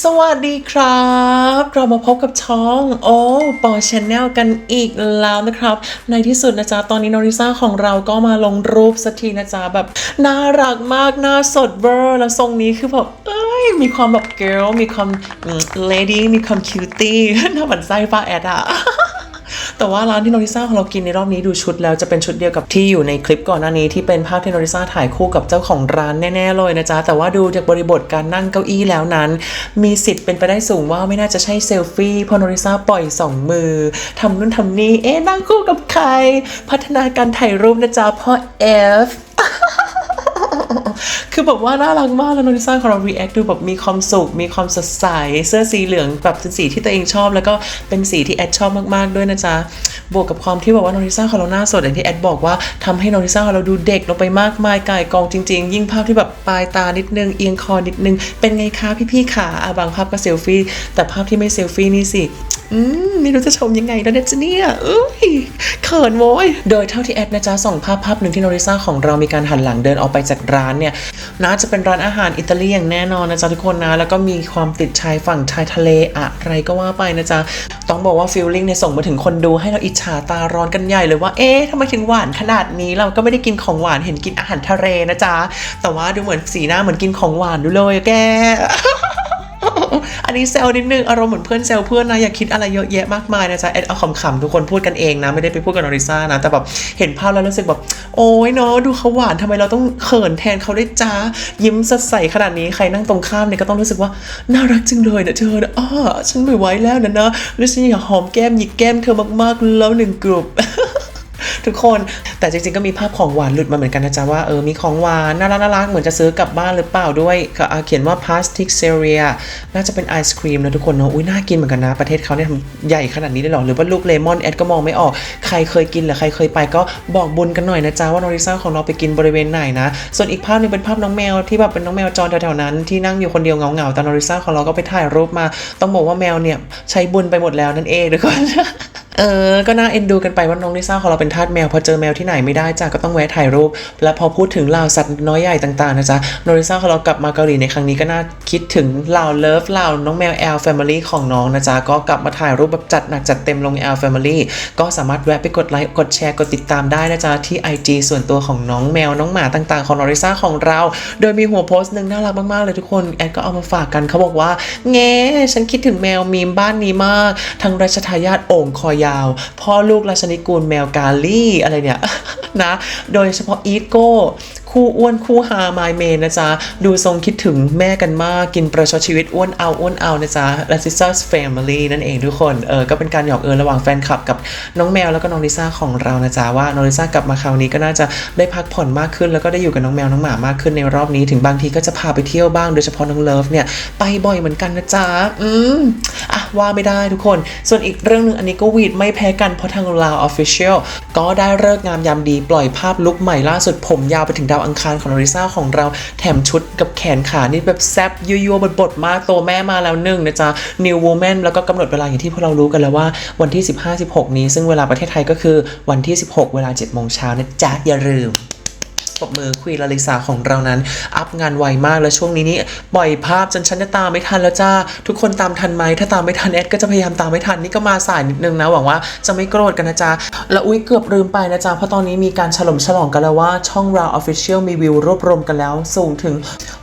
สวัสดีครับ เรามาพบกับช่องโอ้ปอชแนลกันอีกแล้วนะครับ ในที่สุดนะจ๊ะ ตอนนี้นอริซ่าของเราก็มาลงรูปสักทีนะจ๊ะ แบบ น่ารักมากหน้าสดเวอร์แล้วทรงนี้คือแบบเอ้ย มีความแบบเกิร์ลมีความเลดี้มีความคิวตี้น่าหมันไส้ป้าแอดอะ แต่ว่าร้านที่โนริซ่าของเรากินในรอบนี้ดูชุดแล้วจะเป็นชุดเดียวกับที่อยู่ในคลิปก่อนหน้านี้ที่เป็นภาพที่โนริซ่าถ่ายคู่กับเจ้าของร้านแน่ๆเลยนะจ๊ะแต่ว่าดูจากบริบทการนั่งเก้าอี้แล้วนั้น มีสิทธิ์เป็นไปได้สูงว่าไม่น่าจะใช่เซลฟี่เพราะโนริซ่าปล่อยสองมือทำนู่นทำนี่เอ๊ะนั่งคู่กับใคร พัฒนาการถ่ายรูปนะจ๊ะเพราะ F คือแบบว่าน่ารักมากแล้วโนริซ่าของเรา react ดูแบบมีความสุข มีความสดใส เสื้อสีเหลืองแบบเป็นสีที่ตัวเองชอบ แล้วก็เป็นสีที่แอดชอบมากๆด้วยนะจ๊ะ บวกกับความที่แบบว่าโนริซ่าของเราหน้าสดอย่างที่แอดบอกว่าทำให้โนริซ่าของเราดูเด็กลงไปมากมายกายกองจริง ๆ ยิ่งภาพที่แบบปลายตานิดนึงเอียงคอนิดนึง เป็นไงคะพี่ๆขาอะบางภาพก็เซลฟี่แต่ภาพที่ไม่เซลฟี่นี่สิ อืมไม่รู้จะชมยังไงแล้วเนี่ยจเนี่ยเอ้ยเขินโว้ยโดยเท่าที่แอดนะจ๊ะส่งภาพภาพหนึ่งที่โนริซ่าของเรามีการหันหลังเดินออกไปจากร้านเนี่ยน่าจะเป็นร้านอาหารอิตาลีอย่างแน่นอนนะจ๊ะทุกคนนะแล้วก็มีความติดชายฝั่งชายทะเลอะไรก็ว่าไปนะจ๊ะต้องบอกว่าฟิลลิ่งเนี่ยส่งมาถึงคนดูให้เราอิจฉาตาร้อนกันใหญ่เลยว่าเอ๊ะทำไมถึงหวานขนาดนี้เราก็ไม่ได้กินของหวานเห็นกินอาหารทะเลนะจ๊ะแต่ว่าดูเหมือนสีหน้าเหมือนกินของหวานดูเลยแก อันนี้เซลนิดนึงอารมณ์เหมือนเพื่อนเซลเพื่อนนะอย่าคิดอะไรเยอะแยะมากมายนะจ๊ะแอดเอาขำๆทุกคนพูดกันเองนะไม่ได้ไปพูดกับนอริซ่านะแต่แบบเห็นภาพแล้วรู้สึกแบบโอ้ยเนาะดูเขาหวานทำไมเราต้องเขินแทนเขาได้จ้ายิ้มสดใสขนาดนี้ใครนั่งตรงข้ามเนี่ยก็ต้องรู้สึกว่าน่ารักจังเลยนะเธอนะอ้าฉันไม่ไหวแล้วนะนะแล้วฉันอยากหอมแก้มหยิกแก้มเธอมากๆแล้วหนึ่งกลุ่ม ทุกคน แต่จริงๆก็มีภาพของหวานหลุดมาเหมือนกันนะจ๊ะว่าเออมีของหวานน่ารักน่ารักเหมือนจะซื้อกลับบ้านหรือเปล่าด้วยก็เขียนว่า plastic c e r e a น่าจะเป็นไอศครีมนะทุกคนเนาะอุ้ยน่ากินเหมือนกันนะ ประเทศเขาเนี่ยทำใหญ่ขนาดนี้เลยเหรอหรือว่าลูกเลมอนแอดก็มองไม่ออกใครเคยกินหรือใครเคยไปก็บอกบุญกันหน่อยนะจ๊ะว่านอริซ่าของเราไปกินบริเวณไหนนะ ส่วนอีกภาพนึงเป็นภาพน้องแมวที่แบบเป็นน้องแมวจรแถวๆนั้นที่นั่งอยู่คนเดียวเหงาๆแต่นอริซ่าของเราก็ไปถ่ายรูปมา ต้องบอกว่าแมวเนี่ยใช้บุญไปหมดแล้วนั่นเองทุกคน ออ ก็น่าเอ็นดูกันไปว่าน้องลิซ่าของเราเป็นทาสแมว พอเจอแมวที่ไหนไม่ได้จ้ะก็ต้องแวะถ่ายรูป และพอพูดถึงเหล่าสัตว์น้อยใหญ่ต่างๆนะจ๊ะโนริซ่าของเรากลับมาเกาหลีในครั้งนี้ก็น่าคิดถึงเหล่าเลิฟเหล่าน้องแมวแอลแฟมิลี่ของน้องนะจ๊ะก็กลับมาถ่ายรูปแบบจัดหนักจัดเต็มลงแอลแฟมิลี่ก็สามารถแวะไปกดไลค์กดแชร์กดติดตามได้นะจ๊ะที่ IG ส่วนตัวของน้องแมวน้องหมาต่างๆ ของนอริซ่าของเรา โดยมีหัวโพสต์หนึ่งน่ารักมากๆเลยทุกคนแอดก็เอามาฝากกันเขาบอกว่าแง่ฉันคิดถึงแมวมีมบ้านนี้มาก ทั้งรัชทายาทโอ่งคอยาว พ่อลูกราชนิกูลแมวกาลี่อะไรเนี่ยนะ โดยเฉพาะอีโก้ คู่อ้วนคู่ฮามายเมนนะจ๊ะ ดูทรงคิดถึงแม่กันมากกินประชดชีวิตอ้วนเอาอ้วนเอานะจ๊ะและ Sisters Family นั่นเองทุกคน เออก็เป็นการหยอกเอิญระหว่างแฟนคลับกับน้องแมวแล้วก็น้องลิซ่าของเรานะจ๊ะ ว่าน้องลิซ่ากลับมาคราวนี้ก็น่าจะได้พักผ่อนมากขึ้น แล้วก็ได้อยู่กับน้องแมวน้องหมามากขึ้นในรอบนี้ถึงบางทีก็จะพาไปเที่ยวบ้างโดยเฉพาะน้องเลิฟเนี่ยไปบ่อยเหมือนกันนะจ๊ะอืมอะว่าไม่ได้ทุกคน ส่วนอีกเรื่องหนึ่งอันนี้ก็วีดไม่แพ้กันเพราะทางลาวออฟฟิเชียลก็ได้เลิกงามยามดีปล่อยภาพลุคใหม่ล่าสุดผมยาวไปถึงดาวอังคารของนอริซ่าของเราแถมชุดกับแขนขานี่แบบแซบยั่วๆบดๆมากโตแม่มาแล้วหนึ่งนะจ๊ะ New Woman แล้วก็กำหนดเวลาอย่างที่พวกเรารู้กันแล้วว่าวันที่ 15-16 นี้ ซึ่งเวลาประเทศไทยก็คือวันที่ 16 เวลา7โมงเช้านะจ๊ะ อย่าลืม ปรบมือคุยลาลิสาของเรานั้น อัพงานไวมากแล้วช่วงนี้นี่ปล่อยภาพจนฉันจะตามไม่ทันแล้วจ้า ทุกคนตามทันไหมถ้าตามไม่ทันแอดก็จะพยายามตามไม่ทันนี่ก็มาสายนิดนึงนะหวังว่าจะไม่โกรธกันนะจ๊ะแล้วอุ้ยเกือบลืมไปนะจ๊ะเพราะตอนนี้มีการฉลองฉลองกันแล้วว่าช่องเรา Official มีวิวรวบรวมกันแล้ว สูงถึง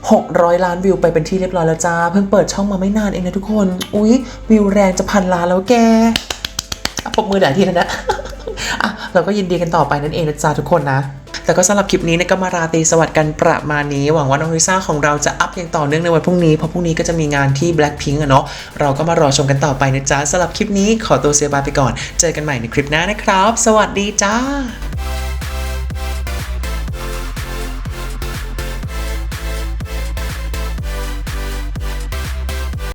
600 ล้านวิวไปเป็นที่เรียบร้อยแล้วจ้าเพิ่งเปิดช่องมาไม่นานเองนะทุกคน อุ้ยวิวแรงจะพันล้านแล้วแกปรบมือหลายทีแล้วนะอะเราก็ยินดีกันต่อไปนั่นเองนะจ๊ะทุกคนนะ แต่ก็สำหรับคลิปนี้เนี่ยก็มาราตรีสวัสดิ์กันประมาณนี้ หวังว่าน้องลิซ่าของเราจะอัพอย่างต่อเนื่องในวันพรุ่งนี้ เพราะพรุ่งนี้ก็จะมีงานที่ Blackpink อะเนาะ เราก็มารอชมกันต่อไปนะจ๊ะสำหรับคลิปนี้ขอตัวเสียบายไปก่อน เจอกันใหม่ในคลิปหน้านะครับ สวัสดีจ้า